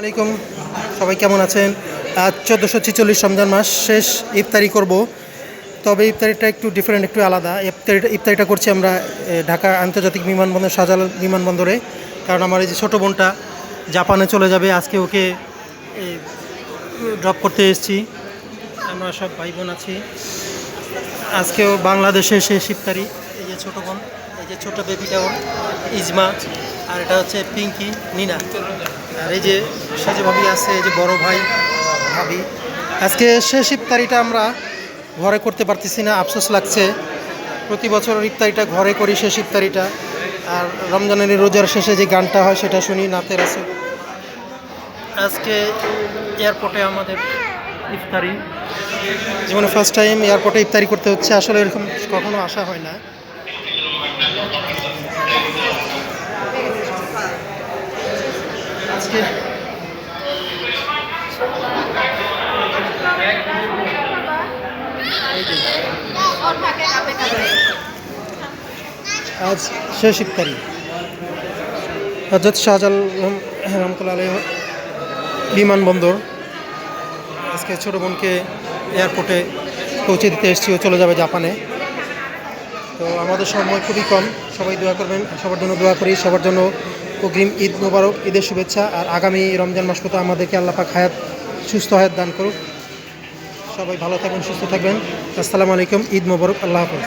আলাইকুম। সবাই কেমন আছেন? আজ চোদ্দোশো ছেচল্লিশ রমজান মাস, শেষ ইফতারি করব। তবে ইফতারিটা একটু ডিফারেন্ট একটু আলাদা। ইফতারিটা ইফতারিটা করছি আমরা ঢাকা আন্তর্জাতিক বিমানবন্দর, শাহজালাল বিমানবন্দরে। কারণ আমার এই যে ছোটো বোনটা জাপানে চলে যাবে, আজকে ওকে ড্রপ করতে এসেছি। আমরা সব ভাই বোন আছি। আজকেও বাংলাদেশে শেষ ইফতারি। এই যে ছোটো বোন, এই যে ছোটো বেবিটা ইজমা। আর এটা হচ্ছে পিঙ্কি, নিনা। আর এই যে সাজে ভাবি আছে, এই যে বড় ভাই, ভাবি। আজকে শেষ ইফতারিটা আমরা ঘরে করতে পারতেছি না, আফসোস লাগছে। প্রতি বছর ইফতারিটা ঘরে করি শেষ ইফতারিটা। আর রমজানের রোজার শেষে যে গানটা হয় সেটা শুনি নাতের আছে আজকে এয়ারপোর্টে আমাদের ইফতারি। জীবনে ফার্স্ট টাইম এয়ারপোর্টে ইফতারি করতে হচ্ছে, আসলে এরকম কখনো আসা হয় না। আজকে? আজ শেষ ইফতারি। হজরত শাহজাল রহমতুল্লাহ আলহ বিমানবন্দর। আজকে ছোটো বোনকে এয়ারপোর্টে পৌঁছে দিতে এসেছি ও চলে যাবে জাপানে। তো আমাদের সময় খুবই কম। সবাই দোয়া করবেন, সবার জন্য দোয়া করি, সবার জন্য অগ্রিম ঈদ মোবারক, ঈদের শুভেচ্ছা, আর আগামী রমজান মাস পর্যন্ত আমাদেরকে আল্লাপাক হায়াত, সুস্থ হায়াত দান করুক। সবাই ভালো থাকবেন, সুস্থ থাকবেন। আসসালামু আলাইকুম, ঈদ মোবারক, আল্লাহ হাফেজ।